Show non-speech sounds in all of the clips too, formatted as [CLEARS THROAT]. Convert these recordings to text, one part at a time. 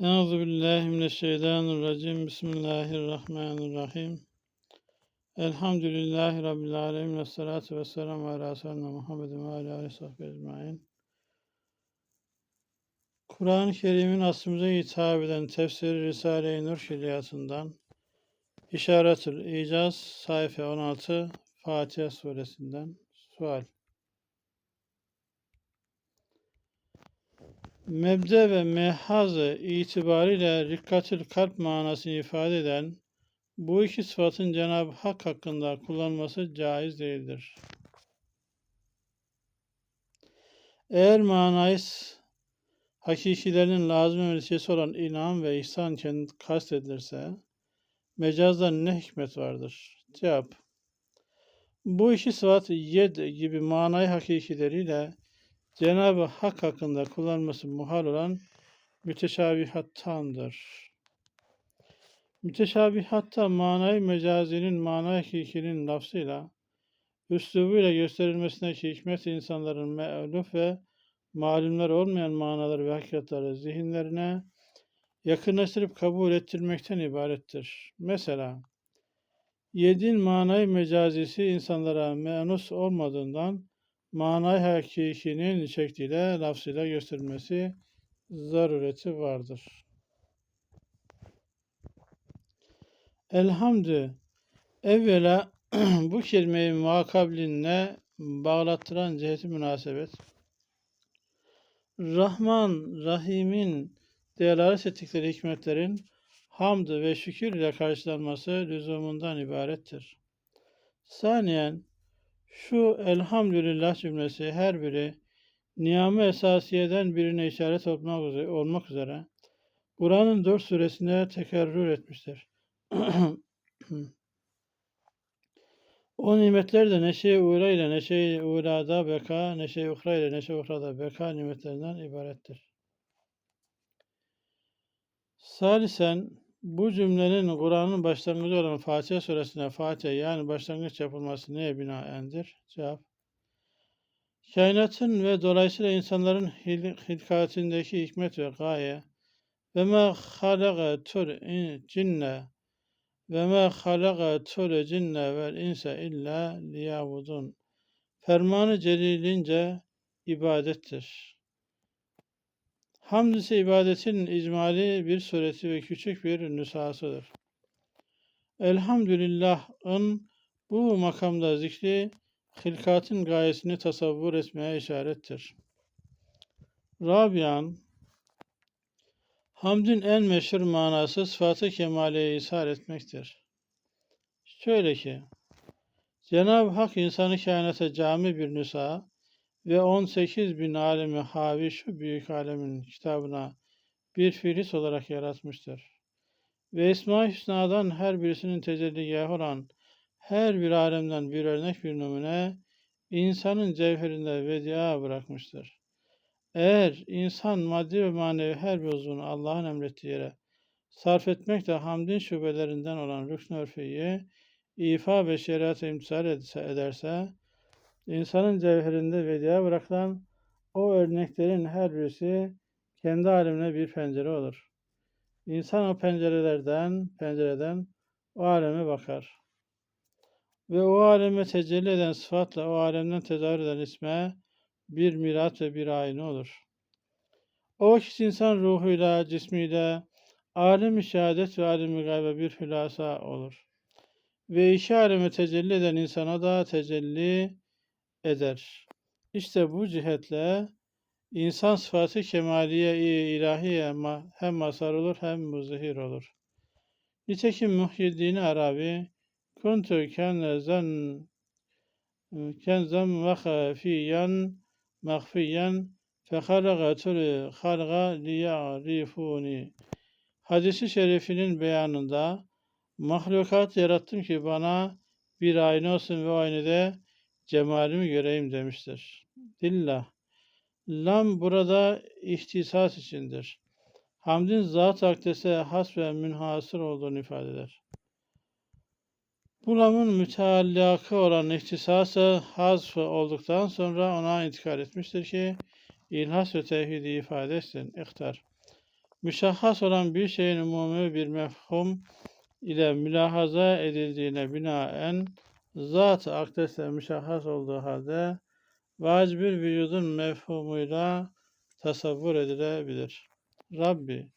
Euzu billahi mineşşeytanirracim. Bismillahirrahmanirrahim. Elhamdülillahi rabbil alamin ve salatu ala resulina Muhammedin ve ala alihi sahbihi ecmaîn. Kur'an-ı Kerim'in aslımıza hitap eden tefsiri Risale-i Nur şeriatından İşaretül İcaz sayfa 16 Fatiha suresinden sual. Mebde ve mehazı itibariyle rikkatül kalp manasını ifade eden bu iki sıfatın Cenab-ı Hak hakkında kullanılması caiz değildir. Eğer manayı hakikilerinin lazım ömrüsü olan inan ve ihsan kastedilirse, mecazda ne hikmet vardır? Cevap. Bu iki sıfat yed gibi manayı hakikileriyle Cenab-ı Hak hakkında kullanması muhal olan müteşabihattandır. Müteşabihatta manayı mecazinin mana hakikinin lafzıyla, üslubuyla gösterilmesindeki hikmet insanların me'luf ve malumlar olmayan manaları ve hakikatları zihinlerine yakınlaştırıp kabul ettirmekten ibarettir. Mesela, yedin manayı mecazisi insanlara menus olmadığından manay hakikinin şekliyle, lafzıyla gösterilmesi zarureti vardır. Elhamdü evvela [CLEARS THROAT] bu kelimeyi muakablinle bağlattıran ciheti münasebet. Rahman, Rahim'in delalet ettikleri hikmetlerin hamd ve şükür ile karşılanması lüzumundan ibarettir. Saniyen, şu elhamdülillah cümlesi her biri niyame esasiyeden birine işaret olmak üzere, olmak üzere Kur'an'ın dört suresinde tekerrür etmiştir. [CLEARS THROAT] o nimetler de neşe-i uğra ile neşe-i uğrada beka, neşe-i ile neşe-i uhrada beka nimetlerinden ibarettir. Salisen bu cümlenin Kur'an'ın başlangıcı olan Fatiha suresine Fatiha yani başlangıç yapılması neye binaendir? Cevap. Kainatın ve dolayısıyla insanların hil hilkatindeki hikmet ve gaye ve ma halaga tur cinne ve ma halaga tur cinne vel insa illa liyabudun. Fermanı celilince ibadettir. Hamd ise ibadetin icmali bir sureti ve küçük bir nüshasıdır. Elhamdülillah'ın bu makamda zikri hilkatın gayesini tasavvur etmeye işarettir. Rabian Hamdin en meşhur manası sıfatı kemaleye ishar etmektir. Şöyle ki, Cenab-ı Hak insanı kainata cami bir nüsa, ve 18 bin alemi havi şu büyük alemin kitabına bir firis olarak yaratmıştır. Ve Esma-i Hüsna'dan her birisinin tecelligahı olan her bir alemden bir örnek bir numune insanın cevherinde vedia bırakmıştır. Eğer insan maddi ve manevi her bir uzvunu Allah'ın emrettiği yere sarf etmek de hamdin şubelerinden olan rükn örfiyi ifa ve şeriatı imtisal ederse, İnsanın cevherinde vedia bırakılan o örneklerin her birisi kendi alemine bir pencere olur. İnsan o pencerelerden, pencereden o aleme bakar. Ve o aleme tecelli eden sıfatla o alemden tezahür eden isme bir mirat ve bir ayna olur. O vakit insan ruhuyla, cismiyle, alem-i şehadet ve alem-i gaybe bir hülasa olur. Ve iki aleme tecelli eden insana da tecelli eder. İşte bu cihetle insan sıfatı kemaliye ilahiye hem mazhar olur hem muzahir olur. Nitekim Muhyiddin Arabi kuntu kenzen kenzen mehfiyen mehfiyen fehalaga tülü halga liya'rifuni Hadisi şerifinin beyanında mahlukat yarattım ki bana bir ayna olsun ve o aynada cemalimi göreyim demiştir. Dillah. Lam burada ihtisas içindir. Hamdin zat akdese has ve münhasır olduğunu ifade eder. Bu lamın müteallakı olan ihtisası hazf olduktan sonra ona intikal etmiştir ki ilhas ve tevhidi ifade etsin. İhtar. müşahhas olan bir şeyin umumi bir mefhum ile mülahaza edildiğine binaen zat-ı akdesle müşahhas olduğu halde vacibül vücudun mefhumuyla tasavvur edilebilir. Rabbi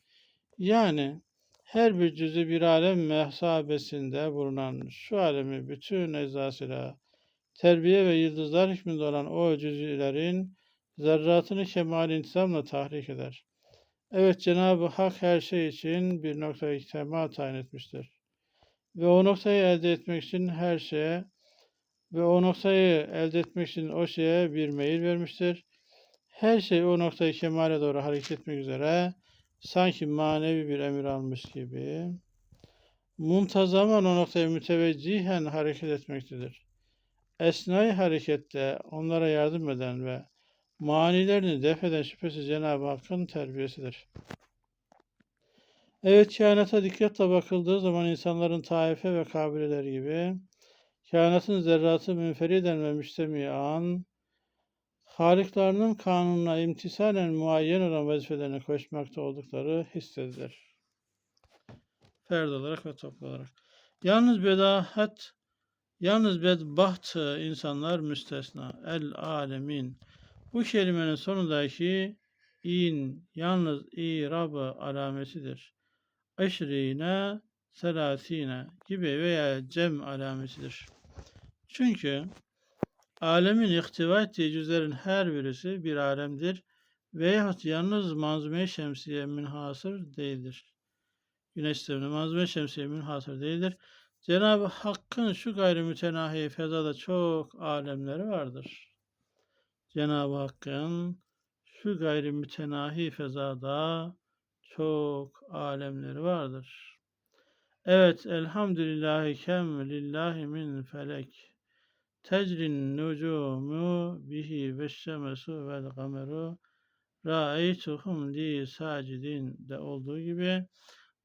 yani her bir cüzü bir alem mehsabesinde bulunan şu alemi bütün eczasıyla terbiye ve yıldızlar hükmünde olan o cüzülerin zerratını kemal intizamla tahrik eder. Evet Cenab-ı Hak her şey için bir noktayı kemal tayin etmiştir. Ve o noktayı elde etmek için her şeye ve o noktayı elde etmek için o şeye bir meyil vermiştir. Her şey o noktayı kemale doğru hareket etmek üzere sanki manevi bir emir almış gibi muntazaman o noktaya müteveccihen hareket etmektedir. Esnai harekette onlara yardım eden ve manilerini def eden şüphesiz Cenab-ı Hakk'ın terbiyesidir. Evet, kainata dikkatle bakıldığı zaman insanların taife ve kabileleri gibi kainatın zerratı münferiden ve müstemiyan Haliklarının kanununa imtisalen muayyen olan vazifelerine koşmakta oldukları hissedilir. Ferd olarak ve toplu olarak. Yalnız bedahat, yalnız bedbaht insanlar müstesna. El alemin. Bu kelimenin sonundaki in yalnız irabı alametidir. Eşrine, selatine gibi veya cem alametidir. Çünkü Alemin ihtiva ettiği cüzlerin her birisi bir alemdir veyahut yalnız manzume şemsiye münhasır değildir. Güneş sistemine manzume şemsiye münhasır değildir. Cenab-ı Hakk'ın şu gayri mütenahi fezada çok alemleri vardır. Cenab-ı Hakk'ın şu gayri mütenahi fezada çok alemleri vardır. Evet, elhamdülillahi kem lillahi min felek. Tecrin nucumu bihi ve şemesu vel kameru ra'eytuhum li sacidin de olduğu gibi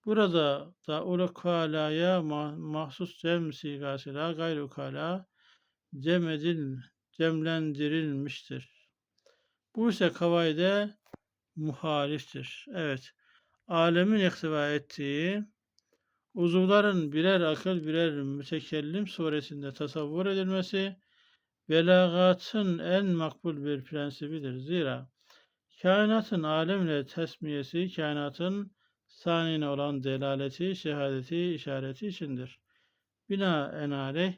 burada da ukalaya mahsus cem sigasıyla gayr ukala cem edil, cemlendirilmiştir. Bu ise kavaide muhaliftir. Evet, alemin iktiva ettiği uzuvların birer akıl birer mütekellim suresinde tasavvur edilmesi belagatın en makbul bir prensibidir. Zira kainatın alemle tesmiyesi kainatın sanine olan delaleti, şehadeti, işareti içindir. Bina enaleyh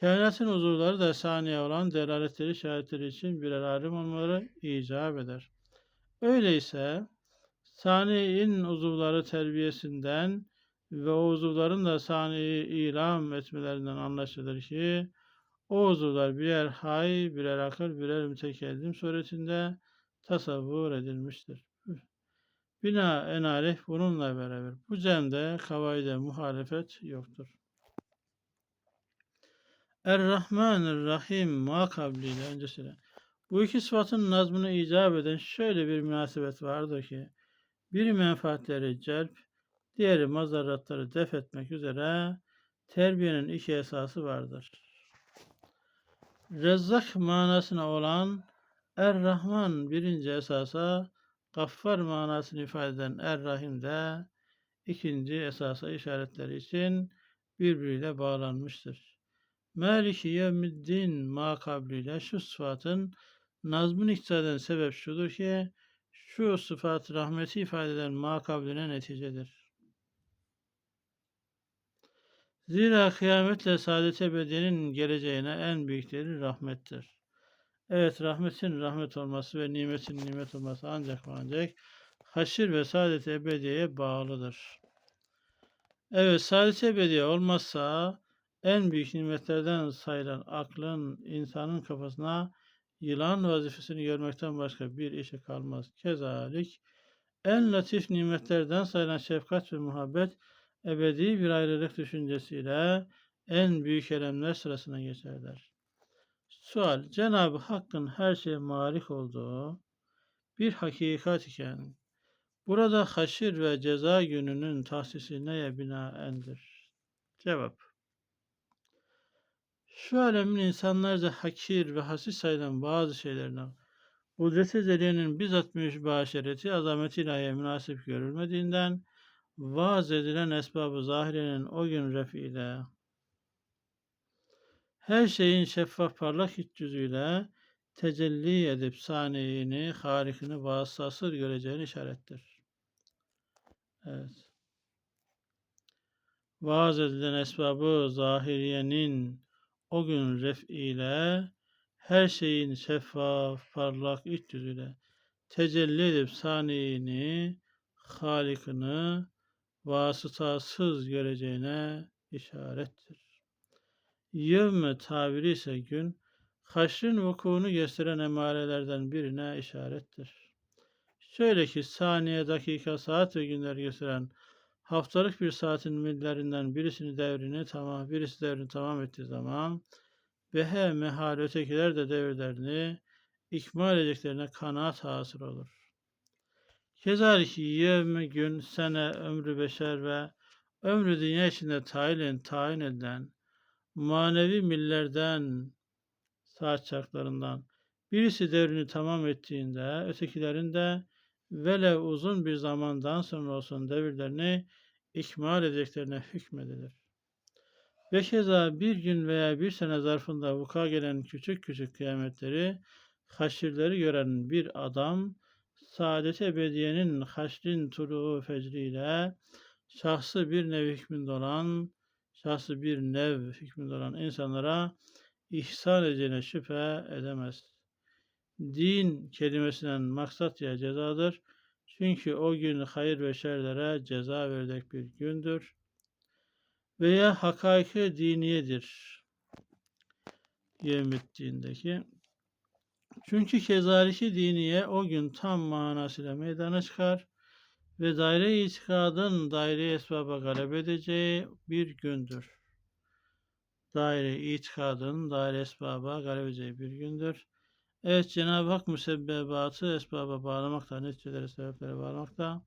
kainatın uzuvları da saniye olan delaletleri, şehadetleri için birer alim olmaları icap eder. Öyleyse sani'in uzuvları terbiyesinden ve o uzuvların da saniyi ilam etmelerinden anlaşılır ki o uzuvlar birer hay, birer akıl, birer mütekellim suretinde tasavvur edilmiştir. Bina enalih bununla beraber bu cemde kavaide muhalefet yoktur. Er-Rahman Rahim makabliyle öncesine. Bu iki sıfatın nazmını icap eden şöyle bir münasebet vardır ki bir menfaatleri celp, diğeri mazaratları def etmek üzere terbiyenin iki esası vardır. Rezzak manasına olan Er-Rahman birinci esasa, Gaffar manasını ifade eden Er-Rahim de ikinci esasa işaretleri için birbiriyle bağlanmıştır. Maliki yevmiddin makabliyle şu sıfatın nazmın iktisaden sebep şudur ki şu sıfat rahmeti ifade eden makabline neticedir. Zira kıyametle saadet ebediyenin geleceğine en büyükleri rahmettir. Evet rahmetin rahmet olması ve nimetin nimet olması ancak ancak haşir ve saadet ebediyeye bağlıdır. Evet saadet ebediye olmazsa en büyük nimetlerden sayılan aklın insanın kafasına yılan vazifesini görmekten başka bir işe kalmaz. Kezalik en latif nimetlerden sayılan şefkat ve muhabbet ebedi bir ayrılık düşüncesiyle en büyük elemler sırasına geçerler. Sual, Cenab-ı Hakk'ın her şeye malik olduğu bir hakikat iken, burada haşir ve ceza gününün tahsisi neye binaendir? Cevap, şu alemin insanlarca hakir ve hasis sayılan bazı şeylerine Kudret-i Zeliye'nin bizzat mübaşereti azamet ilahiye münasip görülmediğinden vaaz edilen esbabı zahirenin o gün refiyle her şeyin şeffaf parlak iç yüzüyle tecelli edip saniyini, harikini vasıtasız göreceğini işarettir. Evet. Vaaz edilen esbabı zahiriyenin o gün ref'iyle her şeyin şeffaf, parlak iç yüzüyle tecelli edip saniyini, halikini vasıtasız göreceğine işarettir. Yevme tabiri ise gün, haşrın vukuunu gösteren emarelerden birine işarettir. Şöyle ki saniye, dakika, saat ve günler gösteren haftalık bir saatin millerinden birisini devrini tamam, birisi devrini tamam ettiği zaman ve he mehal ötekiler de devirlerini ikmal edeceklerine kanaat hasıl olur. Kezaliki yevmi gün, sene, ömrü beşer ve ömrü dünya içinde tayin, tayin edilen manevi millerden, saat çarklarından birisi devrini tamam ettiğinde ötekilerin de velev uzun bir zamandan sonra olsun devirlerini ikmal edeceklerine hükmedilir. Ve keza bir gün veya bir sene zarfında vuka gelen küçük küçük kıyametleri, haşirleri gören bir adam, saadet ebediyenin haşrin tuluğu fecriyle şahsı bir nev hükmünde olan, şahsı bir nev hükmünde olan insanlara ihsan edeceğine şüphe edemez. Din kelimesinden maksat ya cezadır. Çünkü o gün hayır ve şerlere ceza verecek bir gündür. Veya hakaiki diniyedir. Yevmiddin'deki. Çünkü kezaliki diniye o gün tam manasıyla meydana çıkar ve daire itikadın daire esbaba galep edeceği bir gündür. Daire itikadın daire esbaba galep edeceği bir gündür. Evet Cenab-ı Hak müsebbebatı esbaba bağlamakta, neticeleri sebeplere bağlamakta.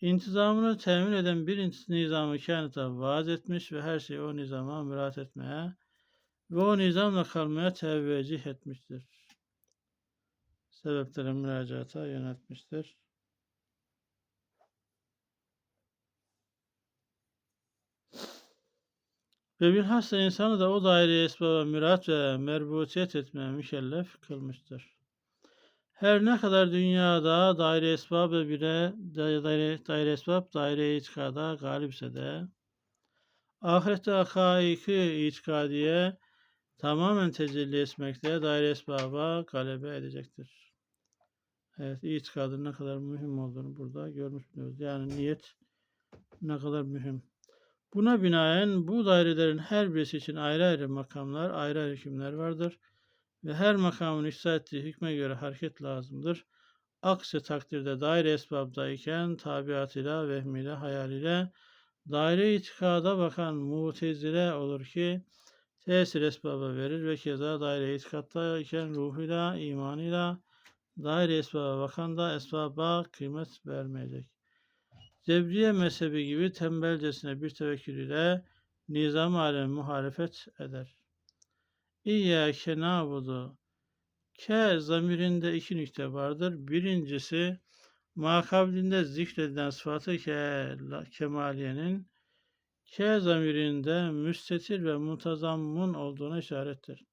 İntizamını temin eden bir nizamı kainata vaaz etmiş ve her şeyi o nizama mürat etmeye ve o nizamla kalmaya teveccüh etmiştir. Sebeplere müracaata yönetmiştir. Ve bilhassa insanı da o daireye esbaba mürat ve merbutiyet etmeye mükellef kılmıştır. Her ne kadar dünyada daire esbabı bile daire, daire esbab daire itikada galipse de ahirette akaiki itikadiye tamamen tecelli etmekte daire esbaba galebe edecektir. Evet, itikadın ne kadar mühim olduğunu burada görmüş. Yani niyet ne kadar mühim. Buna binaen bu dairelerin her birisi için ayrı ayrı makamlar, ayrı ayrı hükümler vardır ve her makamın ihsa ettiği hükme göre hareket lazımdır. Aksi takdirde daire esbabdayken tabiatıyla, vehmiyle, hayaliyle daire itikada bakan mutezile olur ki tesir esbaba verir ve keza daire itikattayken ruhuyla, imanıyla daire esbaba bakan da esbaba kıymet vermeyecek. Cebriye mezhebi gibi tembelcesine bir tevekkül ile nizam alem muhalefet eder. İyyâke nâbudu K zamirinde iki nükte vardır. Birincisi makablinde zikredilen sıfatı ke, kemaliyenin K zamirinde müstetir ve muntazammun olduğuna işarettir.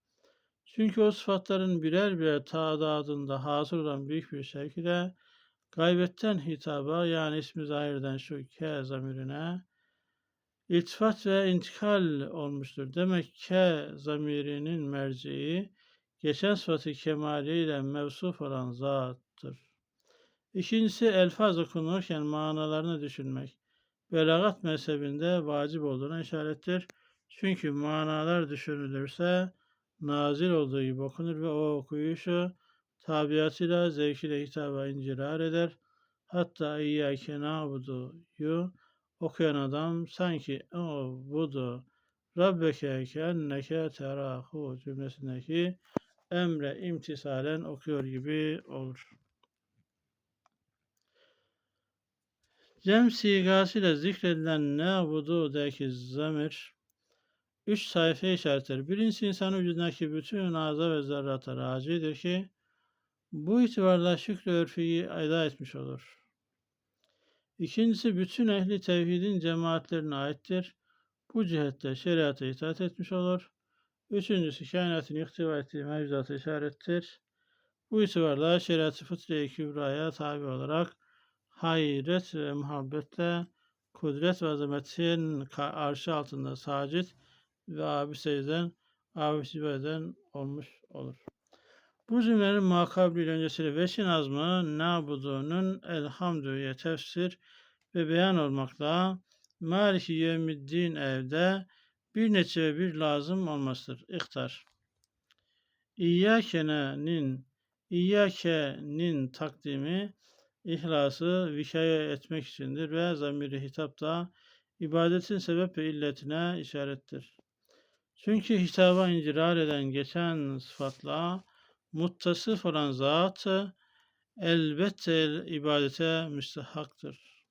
Çünkü o sıfatların birer birer tadadında hasıl olan büyük bir şekilde Gaybetten hitaba yani ismi zahirden şu ke zamirine iltifat ve intikal olmuştur. Demek ke zamirinin merceği geçen sıfatı kemaliyle mevsuf olan zattır. İkincisi elfaz okunurken manalarını düşünmek. Belagat mezhebinde vacip olduğuna işarettir. Çünkü manalar düşünülürse nazil olduğu gibi okunur ve o okuyuşu tabiatıyla zevkiyle hitaba incirar eder. Hatta İyyâke nâbudu'yu okuyan adam sanki o budu Rabbeke kenneke terahu cümlesindeki emre imtisalen okuyor gibi olur. Cem sigasıyla zikredilen nâbudu'daki zamir üç sayfa işaretler. Birincisi insan vücudundaki bütün ağza ve zerrata racidir ki Bu itibarla şükrü örfüyü eda etmiş olur. İkincisi bütün ehli tevhidin cemaatlerine aittir. Bu cihette şeriata itaat etmiş olur. Üçüncüsü kainatın ihtiva ettiği mevzuata işarettir. Bu itibarla şeriat-ı fıtriye kübraya tabi olarak hayret ve muhabbetle kudret ve azametin arşı altında sacit ve abis eden, abis eden olmuş olur. Bu cümlenin muhakabliyle öncesiyle veşin azmı nabudunun elhamdüye tefsir ve beyan olmakla Maliki Yevmiddin evde bir neçe ve bir lazım olmasıdır. İhtar. İyyâke'nin İyyâke'nin takdimi ihlası vikaya etmek içindir ve zamiri hitapta ibadetin sebep ve illetine işarettir. Çünkü hitaba incirar eden geçen sıfatla muttasıf olan zat elbette ibadete müstehaktır.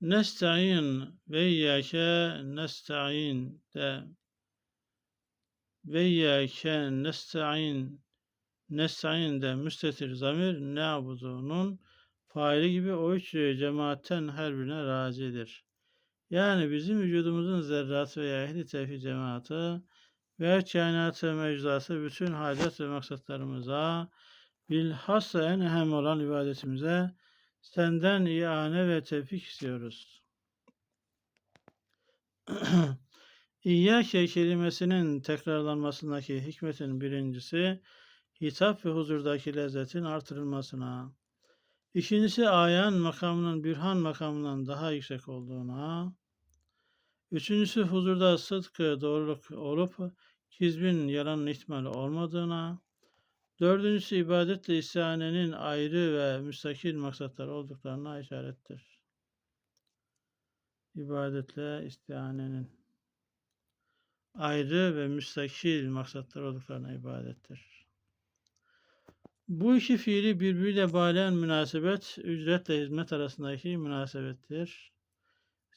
Nesta'in ve iyyâke nesta'in de ve iyyâke nesta'in nesta'in de müstetir zamir ne'budunun faili gibi o üç cemaatten her birine racidir. Yani bizim vücudumuzun zerratı veya ehli tevhid cemaati ve kainatı mevzuatı bütün hacet ve maksatlarımıza bilhassa en önemli olan ibadetimize senden iane ve tevfik istiyoruz. [CLEARS THROAT] İyyâke kelimesinin tekrarlanmasındaki hikmetin birincisi hitap ve huzurdaki lezzetin artırılmasına. İkincisi ayan makamının bürhan makamından daha yüksek olduğuna. Üçüncüsü huzurda sıdkı doğruluk olup kizbin yalanın ihtimali olmadığına. Dördüncüsü ibadetle istihanenin ayrı ve müstakil maksatlar olduklarına işarettir. İbadetle istihanenin ayrı ve müstakil maksatlar olduklarına ibadettir. Bu iki fiili birbiriyle bağlayan münasebet, ücretle hizmet arasındaki münasebettir.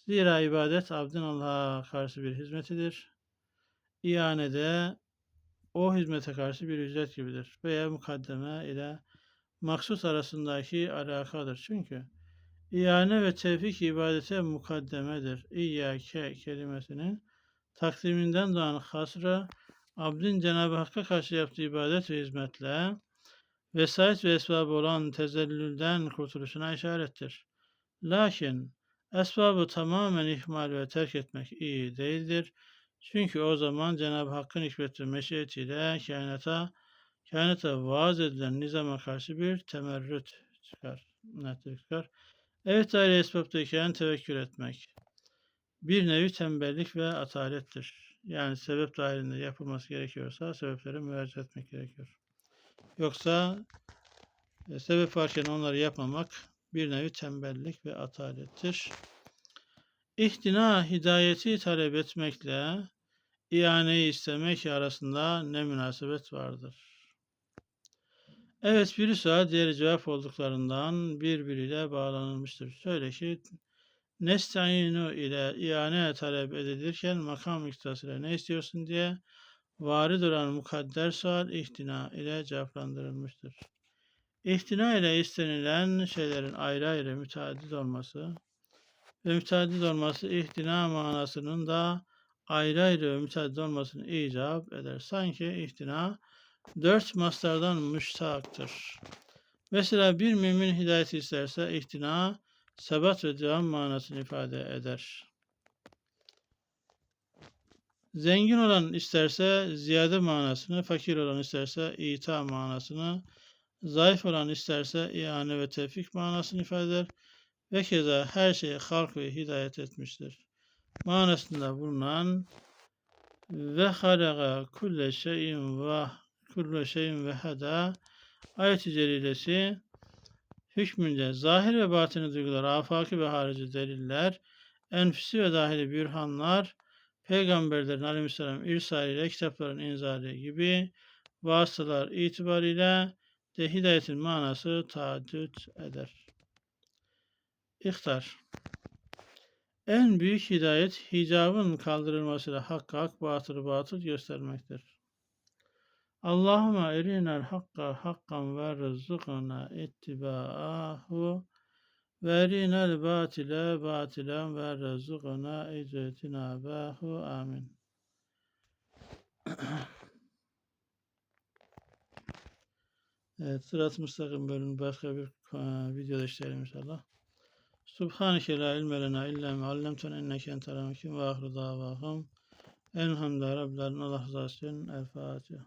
Zira ibadet abdin Allah'a karşı bir hizmetidir. İhanede o hizmete karşı bir ücret gibidir veya mukaddeme ile maksut arasındaki alakadır. Çünkü ihane ve tevfik ibadete mukaddemedir. İyyâke kelimesinin takdiminden doğan hasra abdin Cenab-ı Hakk'a karşı yaptığı ibadet ve hizmetle vesayet ve esbabı olan tezellülden kurtuluşuna işarettir. Lakin esbabı tamamen ihmal ve terk etmek iyi değildir. Çünkü o zaman Cenab-ı Hakk'ın hikmet ve meşiyetiyle kainata, kainata vaaz edilen nizama karşı bir temerrüt çıkar. Çıkar. Evet daire esbaptayken tevekkül etmek. Bir nevi tembellik ve atalettir. Yani sebep dahilinde yapılması gerekiyorsa sebeplere müracaat etmek gerekiyor. Yoksa e, sebep varken onları yapmamak bir nevi tembellik ve atalettir. İhtina hidayeti talep etmekle ianeyi istemek arasında ne münasebet vardır? Evet biri sual diğeri cevap olduklarından birbiriyle bağlanılmıştır. Şöyle ki Nesta'inu ile iane talep edilirken makam iktisasıyla ne istiyorsun diye varid olan mukadder sual ihtina ile cevaplandırılmıştır. İhtina ile istenilen şeylerin ayrı ayrı müteaddit olması ve müteaddit olması ihtina manasının da ayrı ayrı müteaddit olmasını icap eder. Sanki ihtina dört mastardan müştaktır. Mesela bir mümin hidayeti isterse ihtina sebat ve devam manasını ifade eder. Zengin olan isterse ziyade manasını, fakir olan isterse ita manasını, zayıf olan isterse iane ve tevfik manasını ifade eder ve keza her şeye halk ve hidayet etmiştir. Manasında bulunan ve halaga kulle şeyin ve kulle şeyin ve hada ayet-i celilesi hükmünde zahir ve batini duygular, afaki ve harici deliller, enfüsi ve dahili bürhanlar, peygamberlerin aleyhisselam irsaliyle kitapların inzali gibi vasıtalar itibariyle de hidayetin manası taaddüt eder. İhtar En büyük hidayet hicabın kaldırılmasıyla hakka hak, batılı batıl göstermektir. Allahümme erinel hakka hakkan ve rızıkna ittiba'ahu ve erinel batile batilen ve rızıkna ictinabahu. Amin. [CLEARS THROAT] Evet, sırat müstakim bölümü başka bir videoda işleyelim inşallah. Subhaneke la ilme lena illa ma allamtena inneke entel hakim ve ahru davahum. Elhamdülillahi Rabbil. Allah razı olsun. El Fatiha.